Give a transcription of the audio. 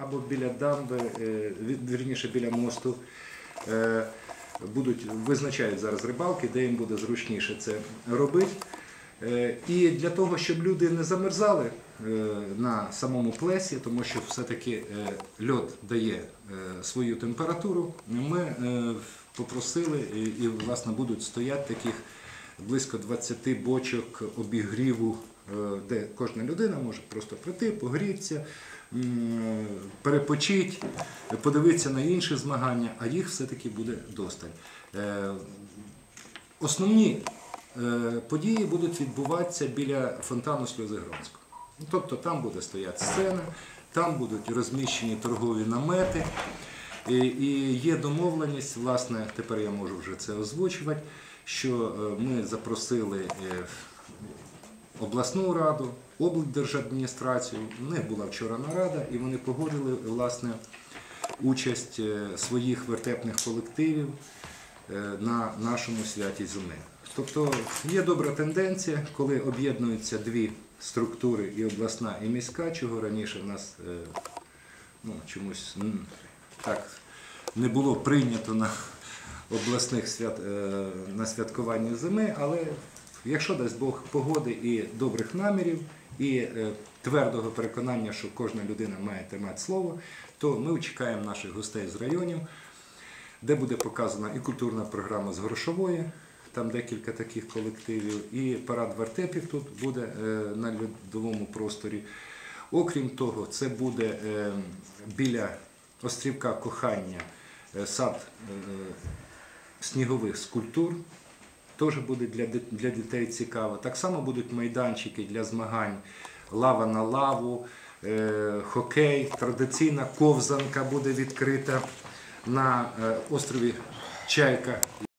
або біля дамби, е, вірніше біля мосту. е, Будуть визначають зараз рибалки, де їм буде зручніше це робити. Е, І для того, щоб люди не замерзали на самому плесі, тому що все-таки льод дає свою температуру, ми попросили і, власне будуть стояти таких близько 20 бочок обігріву, де кожна людина може просто прийти, погрітися, перепочити, подивитися на інші змагання, а їх все-таки буде досталь. Е, Основні е, події будуть відбуватися біля фонтану Сльозигранського. Ну, Тобто там буде стояти сцена, там будуть розміщені торгові намети. І, є домовленість, власне, тепер я можу вже це озвучувати, що е, ми запросили е, обласну раду, облдержадміністрацію. У них була вчора нарада, і вони погодили власне участь е, своїх вертепних колективів е, на нашому святі зими. Тобто є добра тенденція, коли об'єднуються дві структури, і обласна, і міська, чого раніше в нас е, ну, чомусь так не було прийнято на обласних свят, на святкуванні зими, але якщо дасть Бог погоди і добрих намірів, і е, твердого переконання, що кожна людина має тримати слово, то ми чекаємо наших гостей з районів, де буде показана і культурна програма з грошової. Там декілька таких колективів, і парад вертепів тут буде е, на льодовому просторі. Окрім того, це буде е, біля острівка кохання сад снігових скульптур. Теж буде для, для дітей цікаво. Так само будуть майданчики для змагань лава на лаву, е, хокей, традиційна ковзанка буде відкрита на е, острові Чайка